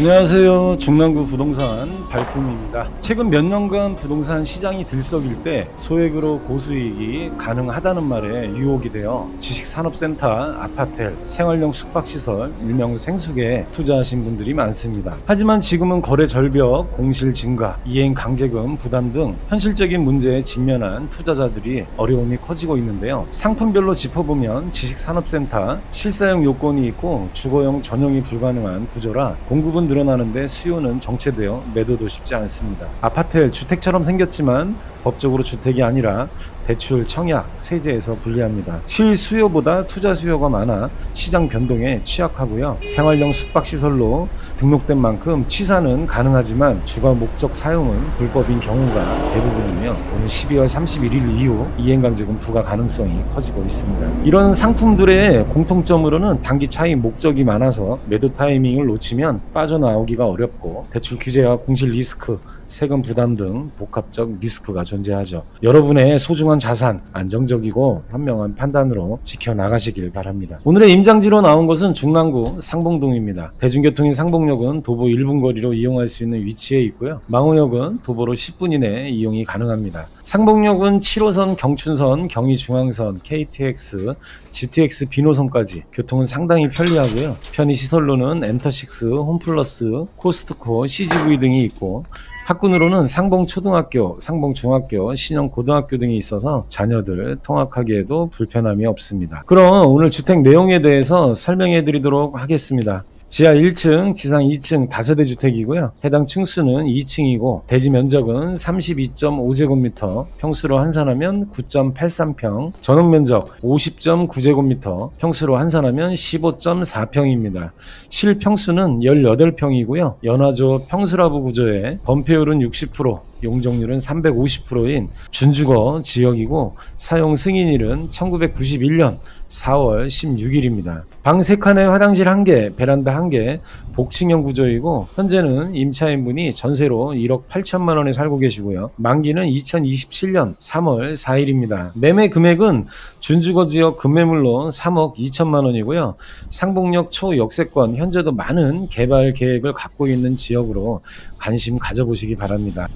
안녕하세요. 중랑구 부동산 발품입니다. 최근 몇 년간 부동산 시장이 들썩일 때 소액으로 고수익이 가능하다는 말에 유혹이 되어 지식산업센터, 아파텔, 생활용 숙박시설, 일명 생숙에 투자하신 분들이 많습니다. 하지만 지금은 거래 절벽, 공실 증가, 이행 강제금 부담 등 현실적인 문제에 직면한 투자자들이 어려움이 커지고 있는데요. 상품별로 짚어보면 지식산업센터 실사용 요건이 있고 주거용 전용이 불가능한 구조라 공급은 늘어나는데 수요는 정체되어 매도도 쉽지 않습니다. 아파트 주택처럼 생겼지만 법적으로 주택이 아니라 대출 청약 세제에서 불리합니다. 실수요보다 투자 수요가 많아 시장 변동에 취약하고요. 생활용 숙박시설로 등록된 만큼 취사는 가능하지만 주거 목적 사용은 불법인 경우가 대부분이며 오늘 12월 31일 이후 이행강제금 부과 가능성이 커지고 있습니다. 이런 상품들의 공통점으로는 단기 차익 목적이 많아서 매도 타이밍을 놓치면 빠져나오기가 어렵고 대출 규제와 공실 리스크 세금 부담 등 복합적 리스크가 존재하죠. 여러분의 소중한 자산 안정적이고 현명한 판단으로 지켜나가시길 바랍니다. 오늘의 임장지로 나온 것은 중랑구 상봉동입니다. 대중교통인 상봉역은 도보 1분 거리로 이용할 수 있는 위치에 있고요. 망우역은 도보로 10분 이내 이용이 가능합니다. 상봉역은 7호선 경춘선, 경의중앙선, KTX, GTX 비노선까지 교통은 상당히 편리하고요. 편의 시설로는 엔터식스, 홈플러스, 코스트코, CGV 등이 있고 학군으로는 상봉초등학교, 상봉중학교, 신영고등학교 등이 있어서 자녀들 통학하기에도 불편함이 없습니다. 그럼 오늘 주택 내용에 대해서 설명해 드리도록 하겠습니다. 지하 1층, 지상 2층 다세대 주택이고요. 해당 층수는 2층이고 대지 면적은 32.5제곱미터, 평수로 환산하면 9.83평, 전용 면적 50.9제곱미터, 평수로 환산하면 15.4평입니다. 실 평수는 18평이고요. 연화조 평수라부 구조에 건폐율은 60%, 용적률은 350%인 준주거 지역이고 사용 승인일은 1991년 4월 16일입니다. 방 3칸에 화장실 1개, 베란다 1개, 복층형 구조이고 현재는 임차인분이 전세로 1억 8천만 원에 살고 계시고요. 만기는 2027년 3월 4일입니다. 매매 금액은 준주거 지역 급매물로 3억 2천만 원이고요. 상봉역 초역세권 현재도 많은 개발 계획을 갖고 있는 지역으로 관심 가져보시기 바랍니다.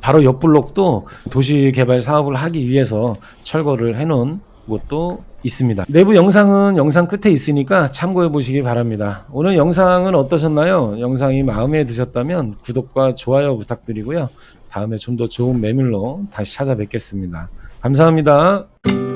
바로 옆 블록도 도시 개발 사업을 하기 위해서 철거를 해놓은 곳도 있습니다. 내부 영상은 영상 끝에 있으니까 참고해 보시기 바랍니다. 오늘 영상은 어떠셨나요? 영상이 마음에 드셨다면 구독과 좋아요 부탁드리고요. 다음에 좀 더 좋은 매물로 다시 찾아뵙겠습니다. 감사합니다.